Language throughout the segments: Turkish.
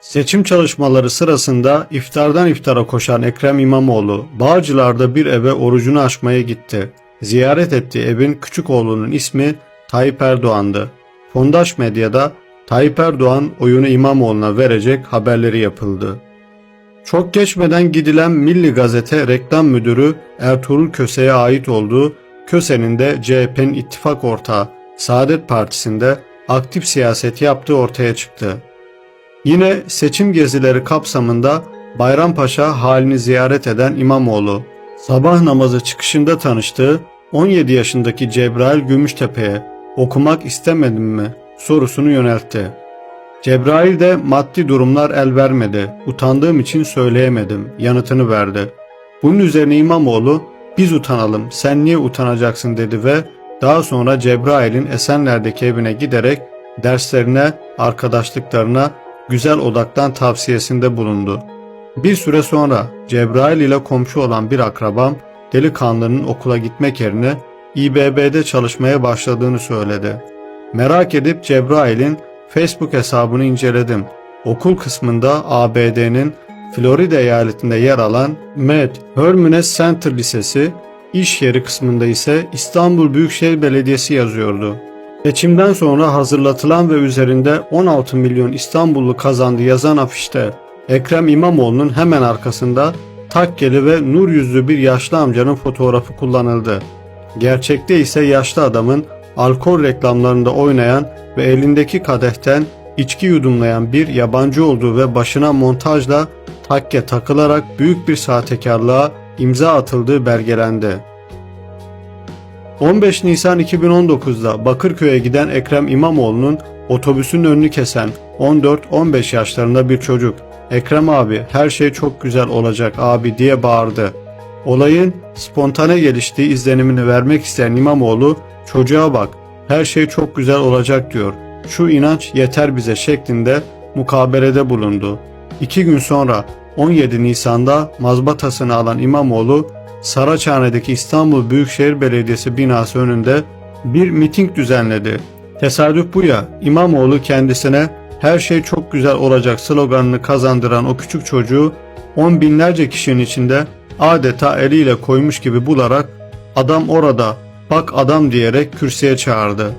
Seçim çalışmaları sırasında iftardan iftara koşan Ekrem İmamoğlu, Bağcılar'da bir eve orucunu aşmaya gitti. Ziyaret ettiği evin küçük oğlunun ismi Tayyip Erdoğan'dı. Fondaş Medya'da Tayyip Erdoğan oyunu İmamoğlu'na verecek haberleri yapıldı. Çok geçmeden gidilen Milli Gazete reklam müdürü Ertuğrul Köse'ye ait olduğu Köse'nin de CHP'nin ittifak ortağı Saadet Partisi'nde aktif siyaset yaptığı ortaya çıktı. Yine seçim gezileri kapsamında Bayrampaşa halini ziyaret eden İmamoğlu, sabah namazı çıkışında tanıştığı 17 yaşındaki Cebrail Gümüştepe'ye okumak istemedim mi sorusunu yöneltti. Cebrail de maddi durumlar el vermedi, utandığım için söyleyemedim yanıtını verdi. Bunun üzerine İmamoğlu biz utanalım sen niye utanacaksın dedi ve daha sonra Cebrail'in Esenler'deki evine giderek derslerine, arkadaşlıklarına güzel odaktan tavsiyesinde bulundu. Bir süre sonra Cebrail ile komşu olan bir akrabam delikanlının okula gitmek yerine İBB'de çalışmaya başladığını söyledi. Merak edip Cebrail'in Facebook hesabını inceledim. Okul kısmında ABD'nin Florida eyaletinde yer alan Med Hermanes Center Lisesi, iş yeri kısmında ise İstanbul Büyükşehir Belediyesi yazıyordu. Seçimden sonra hazırlatılan ve üzerinde 16 milyon İstanbullu kazandı yazan afişte Ekrem İmamoğlu'nun hemen arkasında takkeli ve nur yüzlü bir yaşlı amcanın fotoğrafı kullanıldı. Gerçekte ise yaşlı adamın alkol reklamlarında oynayan ve elindeki kadehten içki yudumlayan bir yabancı olduğu ve başına montajla takke takılarak büyük bir sahtekarlığa imza atıldığı belgelendi. 15 Nisan 2019'da Bakırköy'e giden Ekrem İmamoğlu'nun otobüsün önünü kesen 14-15 yaşlarında bir çocuk Ekrem abi her şey çok güzel olacak abi diye bağırdı. Olayın spontane geliştiği izlenimini vermek isteyen İmamoğlu çocuğa bak her şey çok güzel olacak diyor. Şu inanç yeter bize şeklinde mukabelede bulundu. İki gün sonra 17 Nisan'da mazbatasını alan İmamoğlu Saraçhane'deki İstanbul Büyükşehir Belediyesi binası önünde bir miting düzenledi. Tesadüf bu ya İmamoğlu kendisine her şey çok güzel olacak sloganını kazandıran o küçük çocuğu on binlerce kişinin içinde adeta eliyle koymuş gibi bularak adam orada bak adam diyerek kürsüye çağırdı.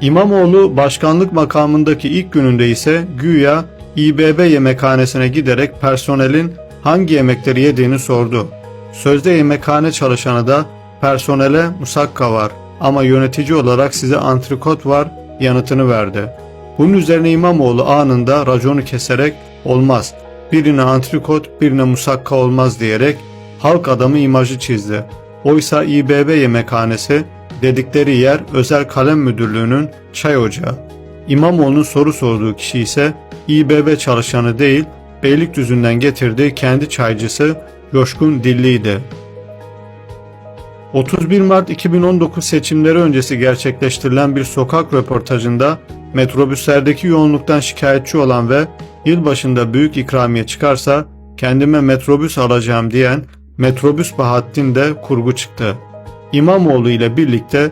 İmamoğlu başkanlık makamındaki ilk gününde ise güya İBB yemekhanesine giderek personelin hangi yemekleri yediğini sordu. Sözde yemekhane çalışanı da personele musakka var ama yönetici olarak size antrikot var yanıtını verdi. Bunun üzerine İmamoğlu anında raconu keserek olmaz birine antrikot birine musakka olmaz diyerek halk adamı imajı çizdi. Oysa İBB yemekhanesi dedikleri yer özel kalem müdürlüğünün çay ocağı. İmamoğlu'nun soru sorduğu kişi ise İBB çalışanı değil Beylikdüzü'nden getirdiği kendi çaycısı Coşkun Dilli'ydi. 31 Mart 2019 seçimleri öncesi gerçekleştirilen bir sokak röportajında metrobüslerdeki yoğunluktan şikayetçi olan ve yılbaşında büyük ikramiye çıkarsa kendime metrobüs alacağım diyen Metrobüs Bahattin de kurgu çıktı. İmamoğlu ile birlikte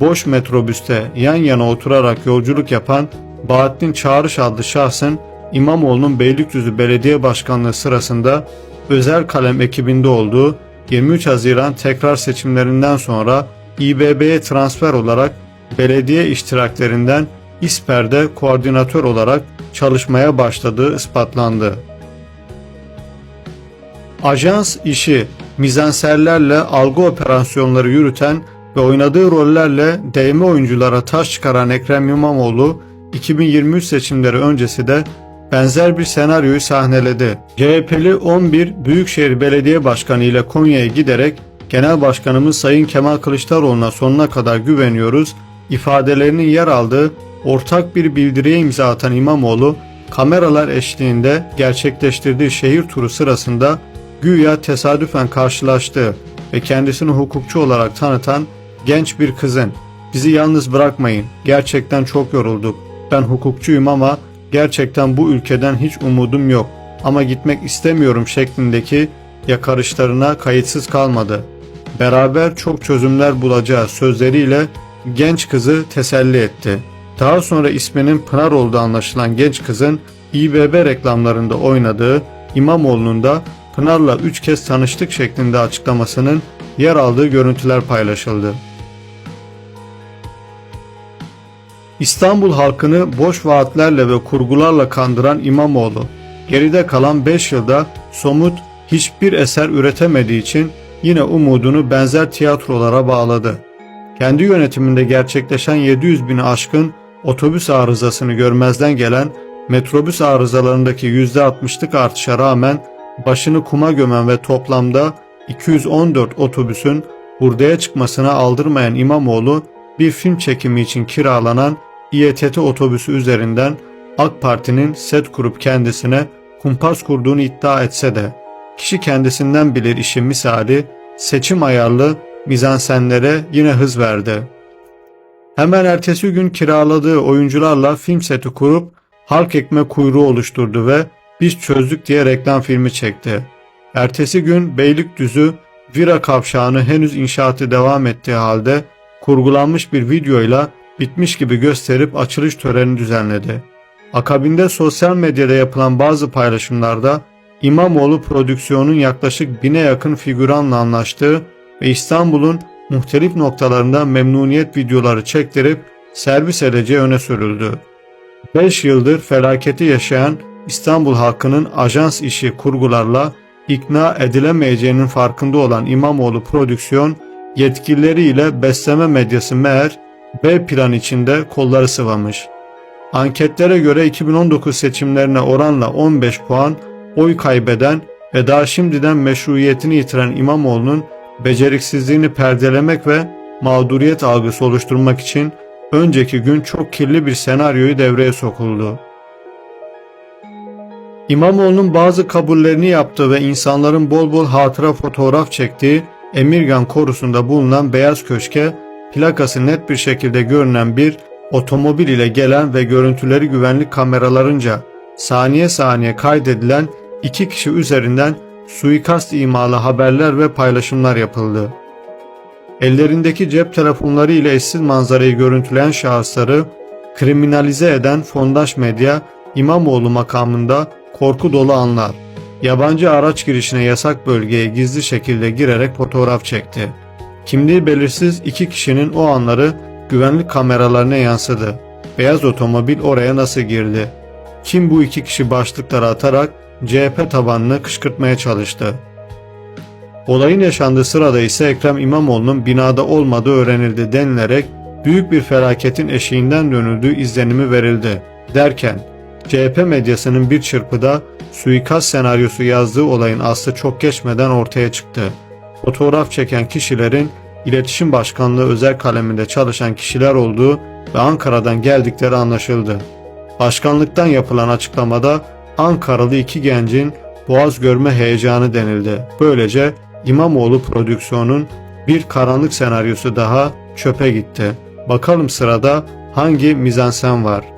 boş metrobüste yan yana oturarak yolculuk yapan Bahattin Çağrış adlı şahsın İmamoğlu'nun Beylikdüzü Belediye Başkanlığı sırasında özel kalem ekibinde olduğu 23 Haziran tekrar seçimlerinden sonra İBB'ye transfer olarak belediye iştiraklerinden İSPER'de koordinatör olarak çalışmaya başladığı ispatlandı. Ajans işi mizanserlerle algı operasyonları yürüten ve oynadığı rollerle değme oyunculara taş çıkaran Ekrem İmamoğlu 2023 seçimleri öncesi de benzer bir senaryoyu sahneledi. CHP'li 11 Büyükşehir Belediye Başkanı ile Konya'ya giderek Genel Başkanımız Sayın Kemal Kılıçdaroğlu'na sonuna kadar güveniyoruz ifadelerinin yer aldığı ortak bir bildiriye imza atan İmamoğlu kameralar eşliğinde gerçekleştirdiği şehir turu sırasında güya tesadüfen karşılaştığı ve kendisini hukukçu olarak tanıtan genç bir kızın bizi yalnız bırakmayın gerçekten çok yorulduk ben hukukçuyum ama gerçekten bu ülkeden hiç umudum yok ama gitmek istemiyorum şeklindeki yakarışlarına kayıtsız kalmadı. Beraber çok çözümler bulacağız sözleriyle genç kızı teselli etti. Daha sonra isminin Pınar olduğu anlaşılan genç kızın İBB reklamlarında oynadığı İmamoğlu'nun da Pınar'la 3 kez tanıştık şeklinde açıklamasının yer aldığı görüntüler paylaşıldı. İstanbul halkını boş vaatlerle ve kurgularla kandıran İmamoğlu, geride kalan 5 yılda somut hiçbir eser üretemediği için yine umudunu benzer tiyatrolara bağladı. Kendi yönetiminde gerçekleşen 700 bini aşkın otobüs arızasını görmezden gelen metrobüs arızalarındaki %60'lık artışa rağmen başını kuma gömen ve toplamda 214 otobüsün hurdaya çıkmasına aldırmayan İmamoğlu bir film çekimi için kiralanan İETT otobüsü üzerinden AK Parti'nin set kurup kendisine kumpas kurduğunu iddia etse de kişi kendisinden bilir işi misali seçim ayarlı mizansenlere yine hız verdi. Hemen ertesi gün kiraladığı oyuncularla film seti kurup halk ekmek kuyruğu oluşturdu ve biz çözdük diye reklam filmi çekti. Ertesi gün Beylikdüzü Vira kavşağını henüz inşaatı devam ettiği halde kurgulanmış bir videoyla bitmiş gibi gösterip açılış töreni düzenledi. Akabinde sosyal medyada yapılan bazı paylaşımlarda İmamoğlu prodüksiyonun yaklaşık bine yakın figüranla anlaştığı ve İstanbul'un muhtelif noktalarında memnuniyet videoları çektirip servis edeceği öne sürüldü. 5 yıldır felaketi yaşayan İstanbul halkının ajans işi kurgularla ikna edilemeyeceğinin farkında olan İmamoğlu prodüksiyon yetkilileriyle besleme medyası meğer B plan içinde kolları sıvamış. Anketlere göre 2019 seçimlerine oranla 15 puan oy kaybeden ve daha şimdiden meşruiyetini yitiren İmamoğlu'nun beceriksizliğini perdelemek ve mağduriyet algısı oluşturmak için önceki gün çok kirli bir senaryoyu devreye sokuldu. İmamoğlu'nun bazı kabullerini yaptığı ve insanların bol bol hatıra fotoğraf çektiği Emirgan korusunda bulunan Beyaz Köşk'e plakası net bir şekilde görünen bir otomobil ile gelen ve görüntüleri güvenlik kameralarınca saniye saniye kaydedilen iki kişi üzerinden suikast imalı haberler ve paylaşımlar yapıldı. Ellerindeki cep telefonları ile eşsiz manzarayı görüntüleyen şahısları kriminalize eden fondaş medya İmamoğlu makamında korku dolu anlar. Yabancı araç girişine yasak bölgeye gizli şekilde girerek fotoğraf çekti. Kimliği belirsiz iki kişinin o anları güvenlik kameralarına yansıdı. Beyaz otomobil oraya nasıl girdi? Kim bu iki kişi başlıkları atarak CHP tabanını kışkırtmaya çalıştı. Olayın yaşandığı sırada ise Ekrem İmamoğlu'nun binada olmadığı öğrenildi denilerek büyük bir felaketin eşiğinden dönüldüğü izlenimi verildi. Derken CHP medyasının bir çırpıda suikast senaryosu yazdığı olayın aslı çok geçmeden ortaya çıktı. Fotoğraf çeken kişilerin İletişim Başkanlığı özel kaleminde çalışan kişiler olduğu ve Ankara'dan geldikleri anlaşıldı. Başkanlıktan yapılan açıklamada Ankaralı iki gencin boğaz görme heyecanı denildi. Böylece İmamoğlu prodüksiyonun bir karanlık senaryosu daha çöpe gitti. Bakalım sırada hangi mizansen var?